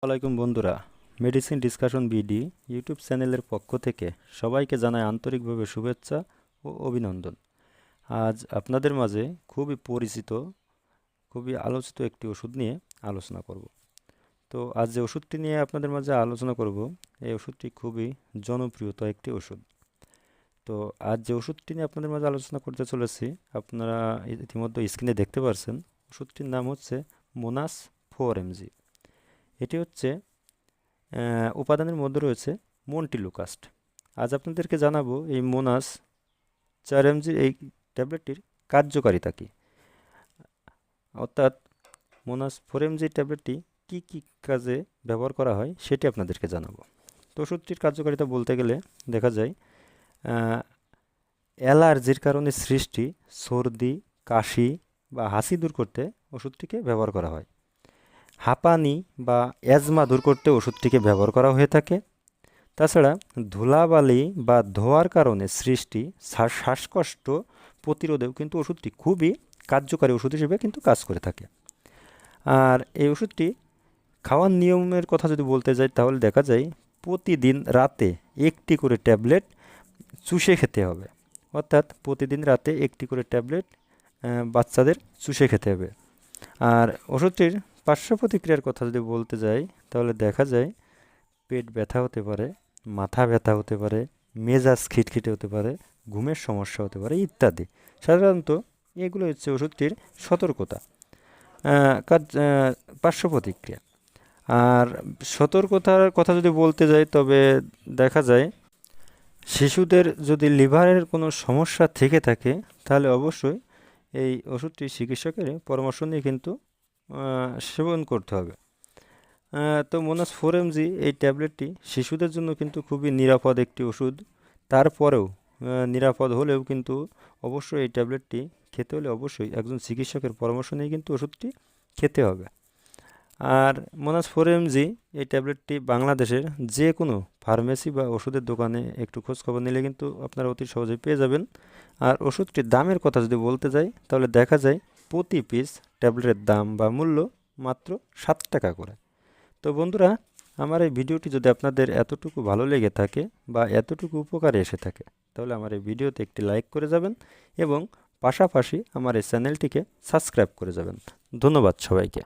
আসসালামাইকুম বন্ধুরা। Medicine discussion BD YouTube চ্যানেলের পক্ষ থেকে সবাইকে জানায় আন্তরিকভাবে শুভেচ্ছা ও অভিনন্দন। আজ আপনাদের মাঝে খুবই পরিচিত, খুবই আলোচিত একটি ওষুধ নিয়ে আলোচনা করব। তো আজ যে ওষুধটি নিয়ে আপনাদের মাঝে আলোচনা করব, এই ওষুধটি খুবই জনপ্রিয়তা একটি ওষুধ। তো আজ যে ওষুধটি নিয়ে আপনাদের মাঝে আলোচনা করতে চলেছি, আপনারা ইতিমধ্যে স্ক্রিনে দেখতে পারছেন, ওষুধটির নাম হচ্ছে মোনাস ফোর এমজি। এটি হচ্ছে উপাদানের মধ্যে রয়েছে মন্টিলুকাস্ট। আজ আপনাদেরকে জানাব এই মোনাস চার এমজির এই ট্যাবলেটটির কার্যকারিতা কী? অর্থাৎ মোনাস ফোর এমজি ট্যাবলেটটি কী কী কাজে ব্যবহার করা হয় সেটি আপনাদেরকে জানাব। তো ওষুধটির কার্যকারিতা বলতে গেলে দেখা যায় অ্যালার্জির কারণে সৃষ্টি সর্দি, কাশি বা হাসি দূর করতে ওষুধটিকে ব্যবহার করা হয়। হাঁপানি বা অ্যাজমা দূর করতে ওষুধটিকে ব্যবহার করা হয়ে থাকে। তাছাড়া ধুলাবালি বা ধোয়ার কারণে সৃষ্টি শ্বাসকষ্ট প্রতিরোধেও কিন্তু ওষুধটি খুবই কার্যকারী ওষুধ হিসেবে কিন্তু কাজ করে থাকে। আর এই ওষুধটি খাওয়ার নিয়মের কথা যদি বলতে যাই, তাহলে দেখা যায় প্রতিদিন রাতে একটি করে ট্যাবলেট চুষে খেতে হবে। অর্থাৎ প্রতিদিন রাতে একটি করে ট্যাবলেট বাচ্চাদের চুষে খেতে হবে। আর ওষুধটির পার্শ্ব প্রতিক্রিয়ার কথা যদি বলতে যাই, তাহলে দেখা যায় পেট ব্যথা হতে পারে, মাথা ব্যথা হতে পারে, মেজাজ খিটখিটে হতে পারে, ঘুমের সমস্যা হতে পারে ইত্যাদি। সাধারণত এগুলো হচ্ছে ওষুধটির সতর্কতা। কাজ পার্শ্ব প্রতিক্রিয়া আর সতর্কতার কথা যদি বলতে যাই, তবে দেখা যায় শিশুদের যদি লিভারের কোনো সমস্যা থেকে থাকে, তাহলে অবশ্যই এই ওষুধটি চিকিৎসকের পরামর্শ নিয়ে কিন্তু সেবন করতে হবে। তো মোনাস ফোর এমজি এই ট্যাবলেটটি শিশুদের জন্য কিন্তু খুবই নিরাপদ একটি ওষুধ। তারপরেও নিরাপদ হলেও কিন্তু অবশ্যই এই ট্যাবলেটটি খেতে হলে অবশ্যই একজন চিকিৎসকের পরামর্শ নিয়ে কিন্তু ওষুধটি খেতে হবে। আর মোনাস ফোর এমজি এই ট্যাবলেটটি বাংলাদেশের যে কোনো ফার্মেসি বা ওষুধের দোকানে একটু খোঁজ খবর নিলে কিন্তু আপনারা অতি সহজেই পেয়ে যাবেন। আর ওষুধটির দামের কথা যদি বলতে যাই, তাহলে দেখা যায় প্রতি পিস ট্যাবলেটের দাম বা মূল্য মাত্র সাত টাকা করে। তো বন্ধুরা, আমার এই ভিডিওটি যদি আপনাদের এতটুকু ভালো লেগে থাকে বা এতটুকু উপকারে এসে থাকে, তাহলে আমার এই ভিডিওতে একটি লাইক করে যাবেন এবং পাশাপাশি আমার এই চ্যানেলটিকে সাবস্ক্রাইব করে যাবেন। ধন্যবাদ সবাইকে।